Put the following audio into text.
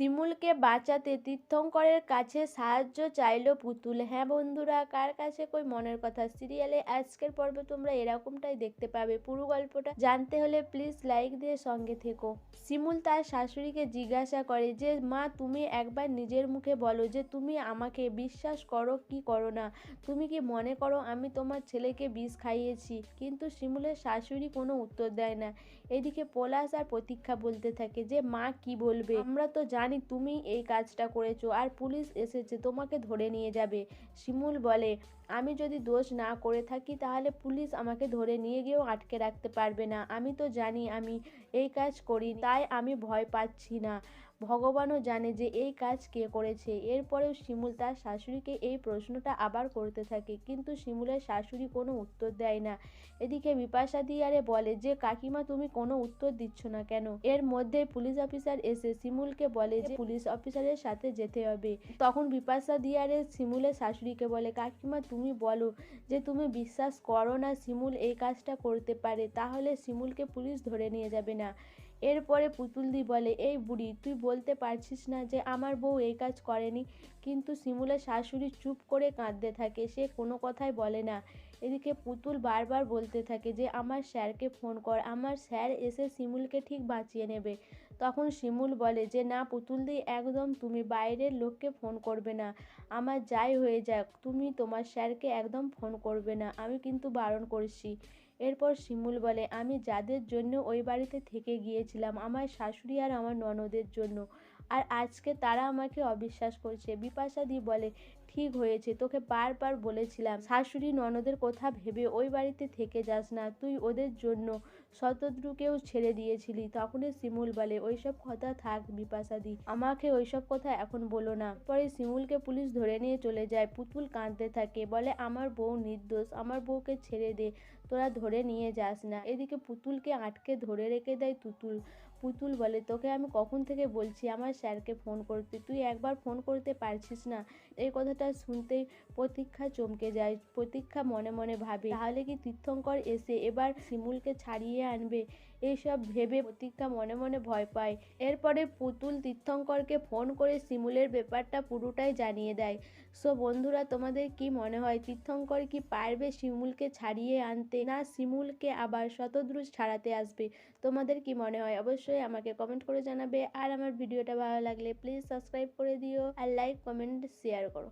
শিমুলকে বাঁচাতে তীর্থঙ্করের কাছে সাহায্য চাইলো পুতুল। হ্যাঁ বন্ধুরা, কার কাছে কই মনের কথা? সিরিয়ালে আজকের পর্বে তোমরা এরকমটাই দেখতে পাবে। পুরো গল্পটা জানতে হলে প্লিজ লাইক দিয়ে সঙ্গে থেকো। শিমুল তার শাশুড়িকে জিজ্ঞাসা করে যে, মা, তুমি একবার নিজের মুখে বলো যে, তুমি আমাকে বিশ্বাস করো কি করো না? তুমি কি মনে করো আমি তোমার ছেলেকে বিষ খাইয়েছি? কিন্তু শিমুলের শাশুড়ি কোনো উত্তর দেয় না। এদিকে পলাশ আর প্রতীক্ষা বলতে থাকে যে, মা, কি বলবে? আমরা তো জানি তুমি এই কাজটা করেছ আর পুলিশ এসেছে, তোমাকে ধরে নিয়ে যাবে। শিমুল বলে, আমি যদি দোষ না করে থাকি তাহলে পুলিশ আমাকে ধরে নিয়ে গিয়েও আটকে রাখতে পারবে না। আমি তো জানি আমি এই কাজ করি তাই আমি ভয় পাচ্ছি না। ভগবানও জানে যে এই কাজ কে করেছে। এরপরেও শিমুল তার শাশুড়িকে এই প্রশ্নটা আবার করতে থাকে, কিন্তু শিমুলের শাশুড়ি কোনো উত্তর দেয় না। এদিকে বিপাশা দিয়ারে বলে, যে কাকিমা তুমি কোনো উত্তর দিচ্ছ না কেন? এর মধ্যে পুলিশ অফিসার এসে শিমুলকে বলে যে, পুলিশ অফিসারের সাথে যেতে হবে। তখন বিপাশা দিয়ারে শিমুলের শাশুড়িকে বলে, কাকিমা, তুমি বলো যে, তুমি বিশ্বাস করো না শিমুল এই কাজটা করতে পারে, তাহলে শিমুলকে পুলিশ ধরে নিয়ে যাবে না। এরপরে পুতুলদি বলে, এই বুড়ি, তুই বলতে পারছিস না যে আমার বউ এই কাজ করেনি, কিন্তু শিমুলের শাশুড়ি চুপ করে কাঁদতে থাকে, সে কোনো কথাই বলে না। এদিকে পুতুল বারবার বলতে থাকে যে, আমার স্যারকে ফোন কর, আমার স্যার এসে শিমুলকে ঠিক বাঁচিয়ে নেবে। তখন শিমুল বলে যে, না পুতুলদি, একদম তুমি বাইরের লোককে ফোন করবে না। আমার যাই হয়ে যাক, তুমি তোমার স্যারকে একদম ফোন করবে না। আমি কিন্তু বারণ করছি। এরপর শিমুল বলে, আমি যাদের জন্য ওই বাড়িতে থেকে গিয়েছিলাম, আমার শাশুড়ি আর আমার ননদের জন্য। আর আজকে তারা আমাকে অবিশ্বাস করছে। বিপাশাদি বলে, ঠিক হয়েছে, তোকে বারবার বলেছিলাম। শাশুড়ি ননদের কথা ভেবে ওই বাড়িতে থেকে যাস না। তুই ওদের জন্য শতদ্রুকেও ছেড়ে দিয়েছিলি। তখনই শিমুল বলে, ওইসব কথা থাক বিপাশাদি আমাকে ওইসব কথা এখন বলো না। পরে শিমুলকে পুলিশ ধরে নিয়ে চলে যায়। পুতুল কাঁদতে থাকে। বলে, আমার বউ নির্দোষ। আমার বউকে ছেড়ে দে। তোরা ধরে নিয়ে যাস না। এদিকে পুতুলকে আটকে ধরে রেখে দেয় তুতুল। পুতুল বলে, তোকে আমি কখন থেকে বলছি? আমার স্যারকে ফোন করতে, তুই একবার ফোন করতে পারছিস না? এই কথাটা শুনতে প্রতীক্ষা চমকে যায়। প্রতীক্ষা মনে মনে ভাবে, তাহলে কি তীর্থঙ্কর এসে এবার শিমুলকে ছাড়িয়ে আনবে? এইসব ভেবে প্রতীক্ষা মনে মনে ভয় পায়। এরপরে পুতুল তীর্থঙ্করকে ফোন করে শিমুলের ব্যাপারটা পুরোটাই জানিয়ে দেয়। সো বন্ধুরা, তোমাদের কি মনে হয়, তীর্থঙ্কর কি পারবে শিমুলকে ছাড়িয়ে আনতে, না শিমুলকে আবার শতদ্রুজ ছাড়াতে আসবে? তোমাদের কি মনে হয়? অবশ্যই আমাকে কমেন্ট করে জানাবে। আর আমার ভিডিওটা ভালো লাগলে প্লিজ সাবস্ক্রাইব করে দিও আর লাইক কমেন্ট শেয়ার করো।